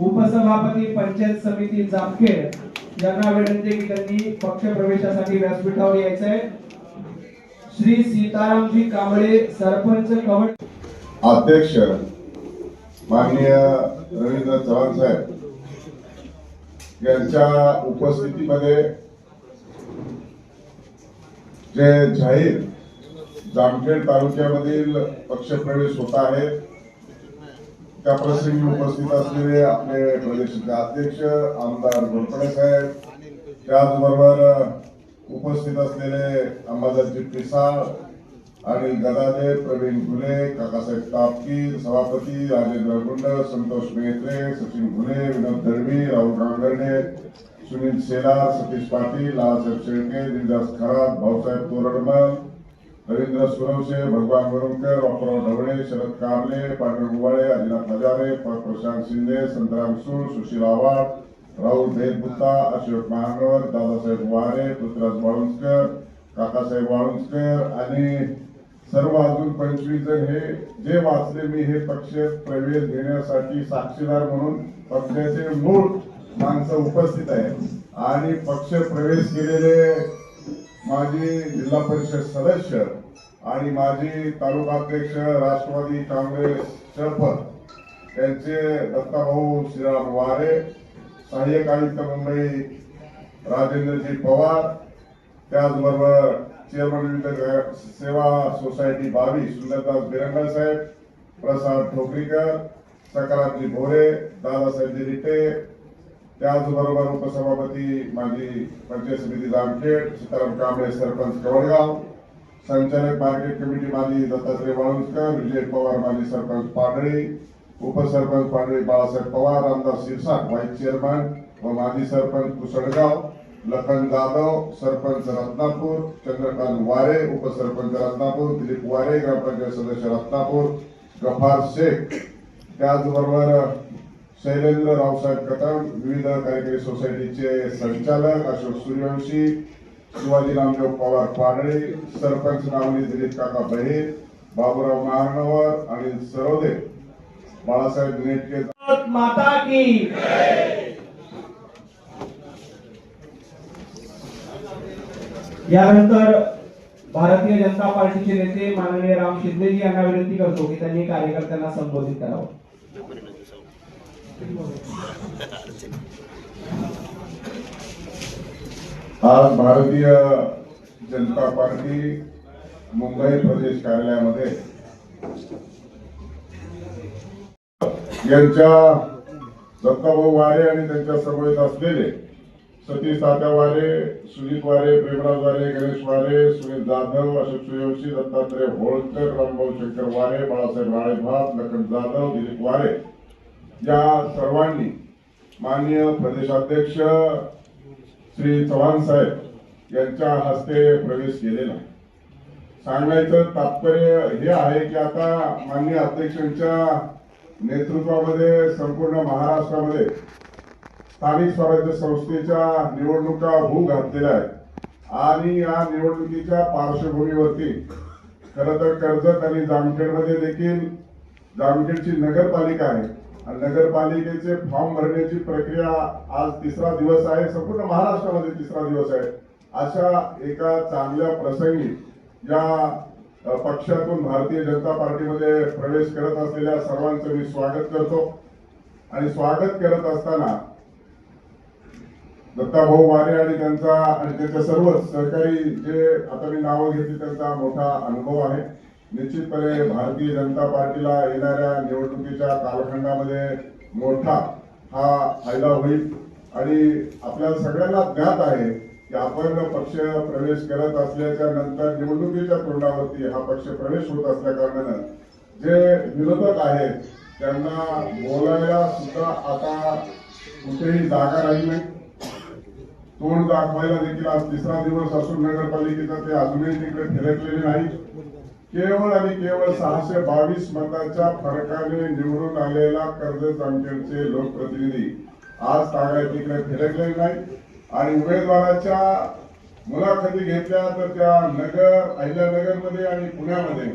उपसभापती पंचायत समिती जामखेड यांना विनंती की त्यांनी पक्ष प्रवेशासाठी व्यासपीठावर यायचंय. श्री सीतारामजी कांबळे सरपंच कवट अध्यक्ष माननीय रवींद्र चव्हाण साहेब यांच्या उपस्थितीमध्ये जे जाहीर जामखेड तालुक्यामधील पक्षप्रवेश होत आहेत त्या प्रसंगी उपस्थित असलेले आपले प्रदेशाचे अध्यक्ष आमदार घोरपडे साहेब त्याचबरोबर उपस्थित असलेले अंबादासजी पिसाळ आणि गदादे प्रवीण घुले काकासाहेब तापकीर सभापती राजेंद्र गुंड संतोष मेहत्रे सचिन घुले विनोद दळवी राहुल गांगर्डे सुनील शेलार सतीश पाटील लालसाहेब शेळके दिलदास खरात भाऊसाहेब तोरडमल रवींद्र सुरवसे भगवान वरुणकर बापूराव ढवळे शरद कारले पांडुरंग गुवाळे आदिनाथ हजारे प्रशांत शिंदे संतराम सूळ सुशील आव्हाड राहुल भेदबुत्ता अशोक महानवर दादासाहेब वारे पृथ्वीराज वाळुंजकर काकासाहेब वाळुंजकर आणि सर्व अजून पंचवीस जण हे जे वाचले मी हे पक्ष प्रवेश घेण्यासाठी साक्षीदार म्हणून पक्षाचे मूळ माणसं उपस्थित आहेत. आणि पक्ष प्रवेश केलेले माजी जिल्हा परिषद सदस्य आणि माजी तालुकाध्यक्ष राष्ट्रवादी काँग्रेस शरपत त्यांचे दत्ताभाऊ श्रीराम वारे सहाय्यक आयुक्त मुंबई राजेंद्रजी पवार त्याचबरोबर चेअरमन विविध सेवा सोसायटी बावीस सुंदरदास बिरंगल साहेब प्रसाद ठोकरीकर सकारामजी भोरे दादासाहेबजी रिटे त्याचबरोबर उपसभापती माजी पंचायत समिती जामखेड सीताराम कांबळे सरपंच कवडगाव संचालक मार्केट कमिटी माजी दत्तात्रय वाळुंजकर विजय पवार माजी सरपंच पांढरे उपसरपंच पांढरे बाळासाहेब पवार आमदार शिरसाट व्हाईस चेअरमन व माजी सरपंच कुसळगाव लखन जाधव सरपंच रत्नापूर चंद्रकांत वारे उपसरपंच रत्नापूर दिलीप वारे ग्रामपंचायत सदस्य रत्नापूर गफार शेख. त्याचबरोबर शैलेंद्र रावसाहेब कदम विविध कार्यकारी सोसायटीचे संचालक अशोक सूर्यवंशी शिवाजी नामदेव पवार पाडळे सरपंच नावनी दिलीप काका बहेर बाबूराव महानवर आणि सरोदे. बाळासाहेब नेटके. माता की यानंतर भारतीय जनता पार्टीचे नेते माननीय राम शिंदेजी यांना विनंती करतो की त्यांनी कार्यकर्त्यांना संबोधित करावं. आज भारतीय जनता पार्टी मुंबई प्रदेश कार्यालयामध्ये यांच्या दत्ताभाऊ वारे आणि त्यांच्या समवेत असलेले सतीश तात्या वारे सुजित वारे प्रेमराज वारे गणेश वारे सुनील जाधव अशोक सूर्यवंशी दत्तात्रय होळकर रामभाऊ शंकर वारे बाळासाहेब राळेभात लखन जाधव दिलीप वारे. या सर्वांनी माननीय प्रदेशाध्यक्ष श्री चव्हाण साहेब यांच्या हस्ते प्रवेश केलेला सांगायचं तात्पर्य हे आहे की आता माननीय अध्यक्षांच्या नेतृत्वामध्ये संपूर्ण महाराष्ट्रामध्ये स्थानिक स्वराज्य संस्थेच्या निवडणुका होऊ घातलेल्या आहेत. आणि या निवडणुकीच्या पार्श्वभूमीवरती खरं तर कर्जत आणि जामखेडमध्ये देखील जामखेडची नगरपालिका आहे. नगरपालिकेचे फॉर्म भरण्याची प्रक्रिया आज तिसरा दिवस आहे. संपूर्ण महाराष्ट्रामध्ये तिसरा दिवस आहे. अशा एका चांगल्या प्रसंगी या पक्षातून भारतीय जनता पार्टीमध्ये प्रवेश करत असलेल्या सर्वांचं मी स्वागत करतो. आणि स्वागत करत असताना दत्ताभाऊ वारे आणि त्यांचा आणि त्यांच्या सर्व सहकारी जे आता मी नावं घेतली त्यांचा मोठा अनुभव आहे. निश्चितपणे भारतीय जनता पार्टीला येणाऱ्या निवडणुकीच्या कालखंडामध्ये मोठा हा फायदा होईल. आणि आपल्या सगळ्यांना ज्ञात आहे की आपण पक्ष प्रवेश करत असल्याच्या नंतर निवडणुकीच्या तोंडावरती हा पक्ष प्रवेश होत असल्या कारणानं जे विरोधक आहेत त्यांना बोलायला सुद्धा आता कुठेही जागा राहिली नाही. तोंड दाखवायला देखील आज तिसरा दिवस असून नगरपालिकेचा ते अजूनही तिकडे फिरकलेले नाही. केवळ आणि केवळ सहाशे बावीस मताच्या फरकाने निवडून आलेला कर्जत जामखेडचे लोकप्रतिनिधी आज तागाय तिकडे फिरकले नाही आणि उमेदवाराच्या मुलाखती घेतल्या तर त्या नगर अहिल्यानगरमध्ये आणि पुण्यामध्ये.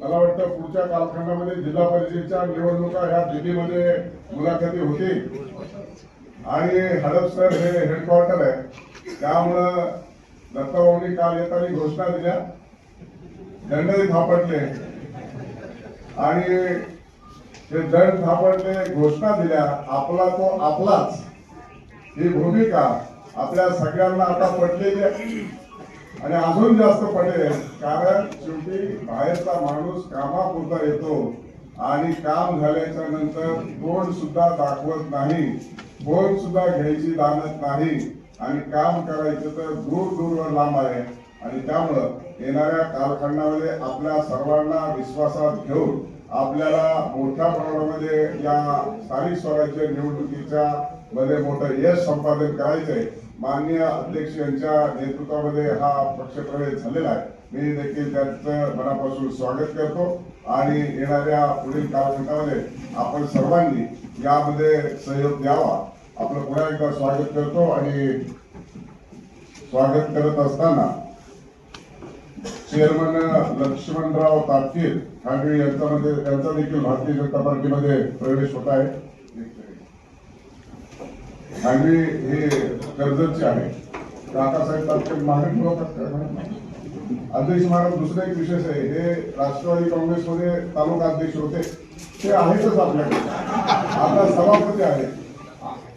मला वाटतं पुढच्या कालखंडामध्ये जिल्हा परिषदेच्या निवडणुका ह्या दिल्लीमध्ये मुलाखती होती आणि हडपसर हे हेडक्वार्टर आहे. त्यामुळं दत्ताभाऊनी काल येताना घोषणा दिल्या. दंडही थापटले. आणि ते दंड थापटले घोषणा दिल्या आपला तो आपलाच. ही भूमिका आपल्या सगळ्यांना आता पटलेली आहे. आणि अजून जास्त पटेल कारण शेवटी बाहेरचा माणूस कामापुरता येतो आणि काम झाल्याच्यानंतर तोंड सुद्धा दाखवत नाही फोन सुद्धा घ्यायची लागत नाही. आणि काम करायचं तर दूर दूरवर लांब आहे. आणि त्यामुळं येणाऱ्या कालखंडामध्ये आपल्या सर्वांना विश्वासात घेऊन आपल्याला मोठ्या प्रमाणामध्ये या स्थानिक स्वराज्य निवडणुकीच्या मध्ये मोठं यश संपादन करायचंय. माननीय अध्यक्ष यांच्या नेतृत्वामध्ये हा पक्षप्रवेश झालेला आहे. मी देखील त्यांचं मनापासून स्वागत करतो. आणि येणाऱ्या पुढील कालखंडामध्ये आपण सर्वांनी यामध्ये सहयोग द्यावा. आपलं पुन्हा एकदा स्वागत करतो आणि स्वागत करत असताना चेअरमन लक्ष्मणराव तापकीर ठाकरे यांच्यामध्ये त्यांचा देखील भारतीय जनता पार्टीमध्ये प्रवेश होत आहे. ठाकरे हे कर्जतचे आहे काकासाहेब तापकीर महाराष्ट्र होतात का? अध्यक्ष महाराज दुसरा एक विशेष आहे. हे राष्ट्रवादी काँग्रेसमध्ये तालुका अध्यक्ष होते. ते आहेतच आपल्याकडे. आता सभापती आहेत.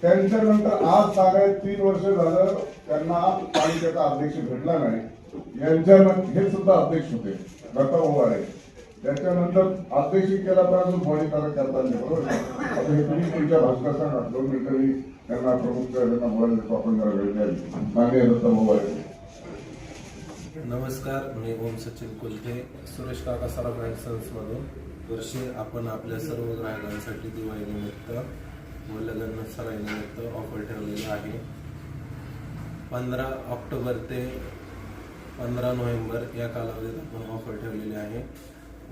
त्यांच्यानंतर आज साडे तीन वर्ष झालं त्यांना पालिकेचा अध्यक्ष भेटला नाही. यांच्या हे सुद्धा अध्यक्ष होते. लता ओवाळे. त्याच्यानंतर अध्यक्ष केला तर अजून मोडीकार करता नाही बरोबर आता हे तुम्ही तुमच्या भाषणात सांगा दोन मिनिटं मी त्यांना प्रमुख त्यांना बोलायला देतो आपण जरा वेळ द्यावी माननीय दत्ता ओवाळे. नमस्कार मी ओम सचिन कुलते सुरेश काका सराफ अँड सन्समधून वर्षी आपण आपल्या सर्व ग्राहकांसाठी दिवाळीनिमित्त व लग्न सराई ऑफर ठेवलेला आहे. पंधरा ऑक्टोबर ते पंधरा नोव्हेंबर या कालावधीत आपण ऑफर ठेवलेली आहे.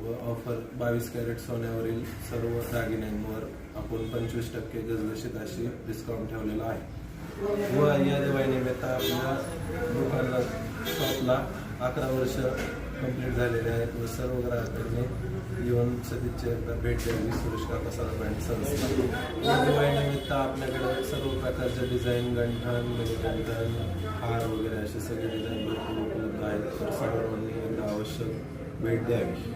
व ऑफर बावीस कॅरेट सोन्यावरील सर्व दागिन्यांवर आपण पंचवीस टक्के गजगशीत अशी डिस्काउंट ठेवलेला आहे. व या दिवाळीनिमित्त आपल्या दुकानात शॉपला अकरा वर्ष कंप्लीट झालेले आहेत व सर्व ग्राहकांनी येऊन सदिच्छा भेट द्यावी. सुरेश काका सराफ संस्था. या दिवाळीनिमित्त आपल्याकडे सर्व प्रकारच्या डिझाईन गंठण म्हणजे गंठण हार वगैरे असे सगळे डिझाईन भरपूर उपलब्ध आहेत तर सर्वांनी एकदा आवश्यक भेट द्यावी